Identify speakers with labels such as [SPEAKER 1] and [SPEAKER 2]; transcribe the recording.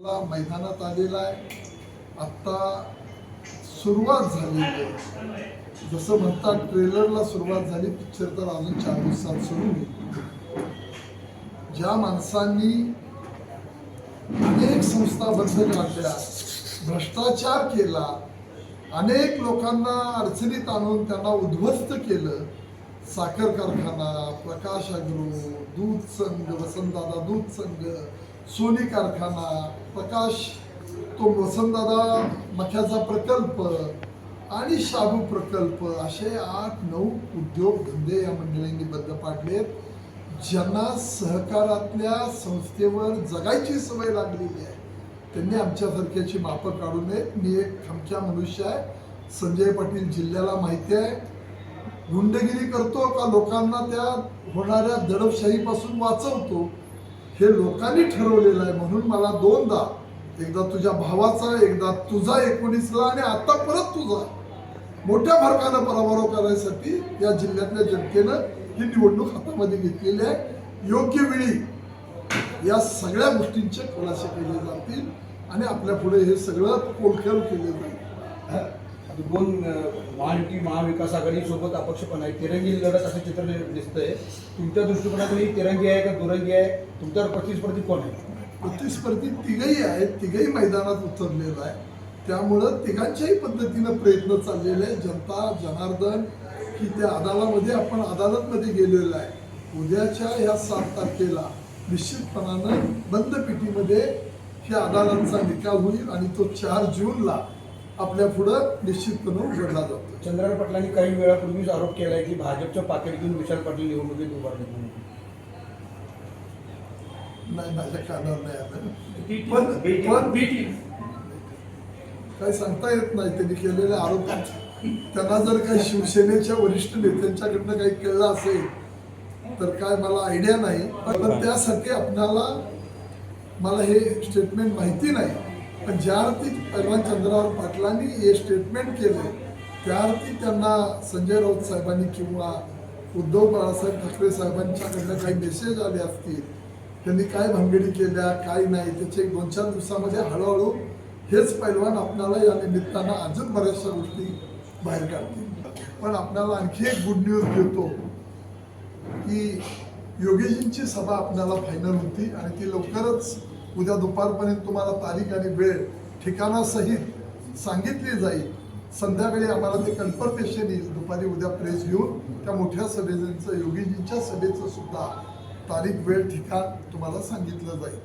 [SPEAKER 1] मैदानात आलेला आहे आत्ता सुरुवात झालेली आहे. जसं म्हणतात ट्रेलरला सुरुवात झाली पिक्चर तर अजून चार दिवसात सुरू होईल. ज्या माणसांनी अनेक संस्था बंद काढल्या भ्रष्टाचार केला अनेक लोकांना अडचणीत आणून त्यांना उद्ध्वस्त केलं साखर कारखाना प्रकाश अग्रो दूध संघ वसंतदादा दूध संघ सोनी कारखाना प्रकाश तो वसंतदादा मख्याचा प्रकल्प आणि शाबू प्रकल्प असे आठ नऊ उद्योग धंदे या मंडळींनी बंद पाडलेत. ज्यांना सहकारातल्या संस्थेवर जगायची सवय लागलेली आहे त्यांनी आमच्यासारख्याची मापं काढू नयेत. मी एक खमक्या मनुष्य आहे. संजय पाटील जिल्ह्याला माहिती आहे. गुंडगिरी करतो का लोकांना त्या होणाऱ्या दडपशाहीपासून वाचवतो? हे लोकांनी ठरवलेलं आहे. म्हणून मला दोनदा एकदा तुझ्या भावाचा एकदा तुझा एकोणीसला आणि आता परत तुझा. मोठ्या फरकानं पराभव करण्यासाठी या जिल्ह्यातल्या जनतेनं ही निवडणूक हातामध्ये घेतलेली आहे. योग्य वेळी या सगळ्या गोष्टींचे खुलासे केले जातील आणि आपल्या पुढे हे सगळं पोलखेल केले जाईल.
[SPEAKER 2] दोन अं, महायुती महाविकास आघाडी सोबत अपक्ष पण आहे. तिरंगी लढत असं चित्र दिसतंय. तुमच्या दृष्टिकोनातून ही तिरंगी आहे का दुरंगी आहे? तुमच्यावर प्रतिस्पर्धी कोण आहे?
[SPEAKER 1] प्रतिस्पर्धी तिघही आहेत. तिघही मैदानात उतरलेलं आहे. त्यामुळं तिघांच्याही पद्धतीनं प्रयत्न चाललेले आहे जनता जनार्दन की त्या अदालामध्ये आपण अदालतमध्ये गेलेलो आहे. उद्याच्या ह्या सात तारखेला निश्चितपणानं बंद पेटीमध्ये ह्या अदालतचा निकाल होईल आणि तो चार जूनला आपल्या पुढं निश्चितपणे उघडला जातो.
[SPEAKER 2] चंद्रकांत पाटलांनी काही वेळापूर्वीच आरोप केलाय की भाजपच्या पाकिट घेऊन विशाल पाटील निवडणुकीत उभारले. म्हणून
[SPEAKER 1] नाही माझ्या कानावर नाही आलं. पण पण काही सांगता येत नाही. त्यांनी केलेले आरोप त्यांना जर काही शिवसेनेच्या वरिष्ठ नेत्यांच्याकडनं काही कळलं असेल तर काय मला आयडिया नाही. पण त्यासाठी आपणाला मला हे स्टेटमेंट माहिती नाही. पण ज्या अर्थी पैलवान चंद्रावर पाटलांनी हे स्टेटमेंट केले त्या अर्थी त्यांना संजय राऊत साहेबांनी किंवा उद्धव बाळासाहेब ठाकरे साहेबांच्याकडनं काही मेसेज आले असतील त्यांनी काय भानगडी केल्या काय नाही त्याचे एक दोन चार दिवसामध्ये हळूहळू हेच पैलवान आपल्याला या निमित्तानं अजून बऱ्याचशा गोष्टी बाहेर काढतील. पण आपल्याला आणखी एक गुड न्यूज देतो की योगीजींची सभा आपल्याला फायनल होती आणि ती लवकरच उद्या दुपारपर्यंत तुम्हाला तारीख आणि वेळ ठिकाणासहित सांगितली जाईल. संध्याकाळी आम्हाला ते कन्फर्मेशन येईल. दुपारी उद्या प्रेस घेऊन त्या मोठ्या सभेचं योगीजींच्या सभेचं सुद्धा तारीख वेळ ठिकाण तुम्हाला सांगितलं जाईल.